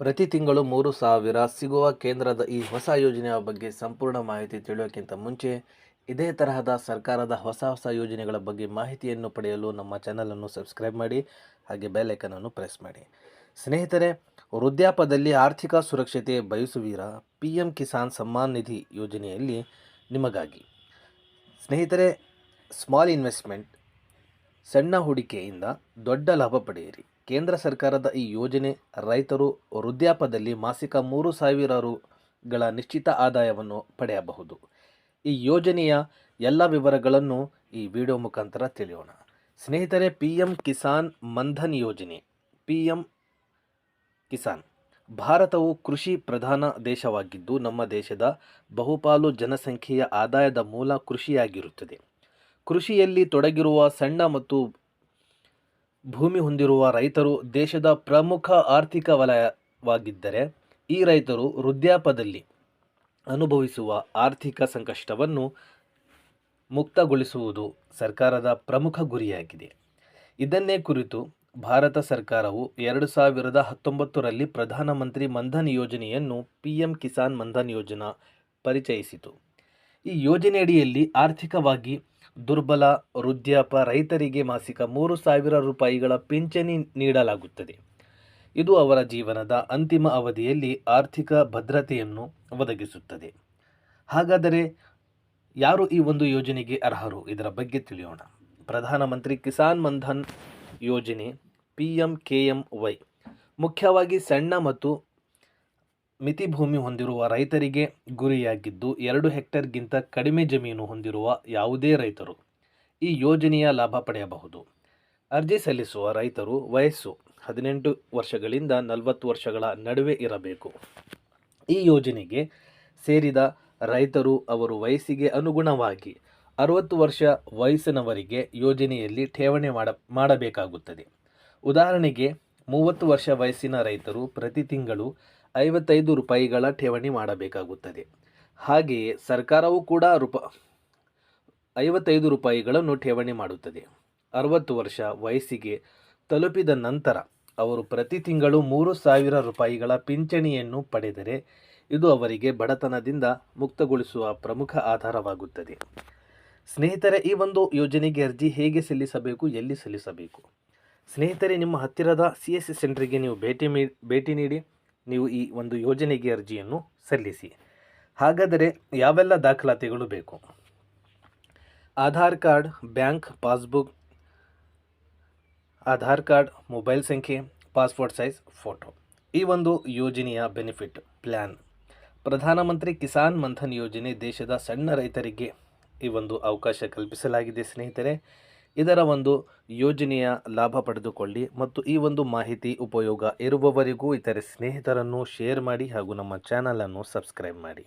ಪ್ರತಿ ತಿಂಗಳು ಮೂರು ಸಾವಿರ ಸಿಗುವ ಕೇಂದ್ರದ ಈ ಹೊಸ ಯೋಜನೆಯ ಬಗ್ಗೆ ಸಂಪೂರ್ಣ ಮಾಹಿತಿ ತಿಳಿಯೋಕ್ಕಿಂತ ಮುಂಚೆ ಇದೇ ತರಹದ ಸರ್ಕಾರದ ಹೊಸ ಹೊಸ ಯೋಜನೆಗಳ ಬಗ್ಗೆ ಮಾಹಿತಿಯನ್ನು ಪಡೆಯಲು ನಮ್ಮ ಚಾನಲನ್ನು ಸಬ್ಸ್ಕ್ರೈಬ್ ಮಾಡಿ, ಹಾಗೆ ಬೆಲ್ ಐಕನನ್ನು ಪ್ರೆಸ್ ಮಾಡಿ. ಸ್ನೇಹಿತರೆ ವೃದ್ಧಾಪದಲ್ಲಿ ಆರ್ಥಿಕ ಸುರಕ್ಷತೆ ಬಯಸುವೀರ ಪಿ ಎಂ ಕಿಸಾನ್ ಸಮ್ಮಾನ್ ನಿಧಿ ಯೋಜನೆಯಲ್ಲಿ ನಿಮಗಾಗಿ. ಸ್ನೇಹಿತರೆ ಸ್ಮಾಲ್ ಇನ್ವೆಸ್ಟ್ಮೆಂಟ್ ಸಣ್ಣ ಹೂಡಿಕೆಯಿಂದ ದೊಡ್ಡ ಲಾಭ ಪಡೆಯಿರಿ. ಕೇಂದ್ರ ಸರ್ಕಾರದ ಈ ಯೋಜನೆ ರೈತರು ವೃದ್ಧಾಪದಲ್ಲಿ ಮಾಸಿಕ ಮೂರು ಸಾವಿರ ರುಗಳ ನಿಶ್ಚಿತ ಆದಾಯವನ್ನು ಪಡೆಯಬಹುದು. ಈ ಯೋಜನೆಯ ಎಲ್ಲ ವಿವರಗಳನ್ನು ಈ ವಿಡಿಯೋ ಮುಖಾಂತರ ತಿಳಿಯೋಣ. ಸ್ನೇಹಿತರೆ ಪಿ ಎಂ ಕಿಸಾನ್ ಮನ್ಧನ್ ಯೋಜನೆ ಪಿ ಎಂ ಕಿಸಾನ್, ಭಾರತವು ಕೃಷಿ ಪ್ರಧಾನ ದೇಶವಾಗಿದ್ದು ನಮ್ಮ ದೇಶದ ಬಹುಪಾಲು ಜನಸಂಖ್ಯೆಯ ಆದಾಯದ ಮೂಲ ಕೃಷಿಯಾಗಿರುತ್ತದೆ. ಕೃಷಿಯಲ್ಲಿ ತೊಡಗಿರುವ ಸಣ್ಣ ಮತ್ತು ಭೂಮಿ ಹೊಂದಿರುವ ರೈತರು ದೇಶದ ಪ್ರಮುಖ ಆರ್ಥಿಕ ವಲಯವಾಗಿದ್ದರೆ ಈ ರೈತರು ವೃದ್ಧಾಪದಲ್ಲಿ ಅನುಭವಿಸುವ ಆರ್ಥಿಕ ಸಂಕಷ್ಟವನ್ನು ಮುಕ್ತಗೊಳಿಸುವುದು ಸರ್ಕಾರದ ಪ್ರಮುಖ ಗುರಿಯಾಗಿದೆ. ಇದನ್ನೇ ಕುರಿತು ಭಾರತ ಸರ್ಕಾರವು ಎರಡು ಸಾವಿರದ ಹತ್ತೊಂಬತ್ತರಲ್ಲಿ ಪ್ರಧಾನಮಂತ್ರಿ ಮಂಧನ್ ಯೋಜನೆಯನ್ನು ಪಿ ಎಂ ಕಿಸಾನ್ ಮನ್ಧನ್ ಯೋಜನಾ ಪರಿಚಯಿಸಿತು. ಈ ಯೋಜನೆಯಡಿಯಲ್ಲಿ ಆರ್ಥಿಕವಾಗಿ ದುರ್ಬಲ ವೃದ್ಧಾಪ ರೈತರಿಗೆ ಮಾಸಿಕ ಮೂರು ಸಾವಿರ ರೂಪಾಯಿಗಳ ಪಿಂಚಣಿ ನೀಡಲಾಗುತ್ತದೆ. ಇದು ಅವರ ಜೀವನದ ಅಂತಿಮ ಅವಧಿಯಲ್ಲಿ ಆರ್ಥಿಕ ಭದ್ರತೆಯನ್ನು ಒದಗಿಸುತ್ತದೆ. ಹಾಗಾದರೆ ಯಾರು ಈ ಒಂದು ಯೋಜನೆಗೆ ಅರ್ಹರು? ಇದರ ಬಗ್ಗೆ ತಿಳಿಯೋಣ. ಪ್ರಧಾನಮಂತ್ರಿ ಕಿಸಾನ್ ಮನ್ಧನ್ ಯೋಜನೆ P M K M Y ಮುಖ್ಯವಾಗಿ ಸಣ್ಣ ಮತ್ತು ಮಿತಿ ಭೂಮಿ ಹೊಂದಿರುವ ರೈತರಿಗೆ ಗುರಿಯಾಗಿದ್ದು ಎರಡು ಹೆಕ್ಟೇರ್ಗಿಂತ ಕಡಿಮೆ ಜಮೀನು ಹೊಂದಿರುವ ಯಾವುದೇ ರೈತರು ಈ ಯೋಜನೆಯ ಲಾಭ ಪಡೆಯಬಹುದು. ಅರ್ಜಿ ಸಲ್ಲಿಸುವ ರೈತರು ವಯಸ್ಸು ಹದಿನೆಂಟು ವರ್ಷಗಳಿಂದ ನಲವತ್ತು ವರ್ಷಗಳ ನಡುವೆ ಇರಬೇಕು. ಈ ಯೋಜನೆಗೆ ಸೇರಿದ ರೈತರು ಅವರು ವಯಸ್ಸಿಗೆ ಅನುಗುಣವಾಗಿ ಅರವತ್ತು ವರ್ಷ ವಯಸ್ಸಿನವರಿಗೆ ಯೋಜನೆಯಲ್ಲಿ ಠೇವಣಿ ಮಾಡ, ಮಾಡಬೇಕಾಗುತ್ತದೆ. ಉದಾಹರಣೆಗೆ, ಮೂವತ್ತು ವರ್ಷ ವಯಸ್ಸಿನ ರೈತರು ಪ್ರತಿ ತಿಂಗಳು ಐವತ್ತೈದು ರೂಪಾಯಿಗಳ ಠೇವಣಿ ಮಾಡಬೇಕಾಗುತ್ತದೆ. ಹಾಗೆಯೇ ಸರ್ಕಾರವು ಕೂಡ ರೂಪ, ಐವತ್ತೈದು ರೂಪಾಯಿಗಳನ್ನು ಠೇವಣಿ ಮಾಡುತ್ತದೆ. ಅರವತ್ತು ವರ್ಷ ವಯಸ್ಸಿಗೆ ತಲುಪಿದ ನಂತರ ಅವರು ಪ್ರತಿ ತಿಂಗಳು ಮೂರು ಸಾವಿರ ರೂಪಾಯಿಗಳ ಪಿಂಚಣಿಯನ್ನು ಪಡೆದರೆ ಇದು ಅವರಿಗೆ ಬಡತನದಿಂದ ಮುಕ್ತಗೊಳಿಸುವ ಪ್ರಮುಖ ಆಧಾರವಾಗುತ್ತದೆ. ಸ್ನೇಹಿತರೆ, ಈ ಒಂದು ಯೋಜನೆಗೆ ಅರ್ಜಿ ಹೇಗೆ ಸಲ್ಲಿಸಬೇಕು, ಎಲ್ಲಿ ಸಲ್ಲಿಸಬೇಕು? ಸ್ನೇಹಿತರೆ, ನಿಮ್ಮ ಹತ್ತಿರದ ಸಿ ಎಸ್ ಸಿ ಸೆಂಟ್ರಿಗೆ ನೀವು ಭೇಟಿ ಭೇಟಿ ನೀಡಿ. ನೀವು ಈ ಒಂದು ಯೋಜನೆಗೆ ಅರ್ಜಿಯನ್ನು ಸಲ್ಲಿಸಿ. ಹಾಗಾದರೆ ಯಾವೆಲ್ಲ ದಾಖಲಾತಿಗಳು ಬೇಕು? Aadhaar card, bank, passbook, Aadhaar card, mobile ಸಂಖ್ಯೆ, ಪಾಸ್ಪೋರ್ಟ್ ಸೈಜ್, ಫೋಟೋ. ಈ ಒಂದು ಯೋಜನೆಯ ಬೆನಿಫಿಟ್ ಪ್ಲ್ಯಾನ್ ಪ್ರಧಾನಮಂತ್ರಿ ಕಿಸಾನ್ ಮನ್ಧನ್ ಯೋಜನೆ ದೇಶದ ಸಣ್ಣ ರೈತರಿಗೆ ಈ ಒಂದು ಅವಕಾಶ ಕಲ್ಪಿಸಲಾಗಿದೆ, ಸ್ನೇಹಿತರೆ. ಇದರ ಒಂದು ಯೋಜನೆಯ ಲಾಭ ಪಡೆದುಕೊಳ್ಳಿ ಮತ್ತು ಈ ಒಂದು ಮಾಹಿತಿ ಉಪಯೋಗ ಇರುವವರಿಗೂ ಇತರೆ ಸ್ನೇಹಿತರನ್ನು ಶೇರ್ ಮಾಡಿ ಹಾಗೂ ನಮ್ಮ ಚಾನಲನ್ನು ಸಬ್ಸ್ಕ್ರೈಬ್ ಮಾಡಿ.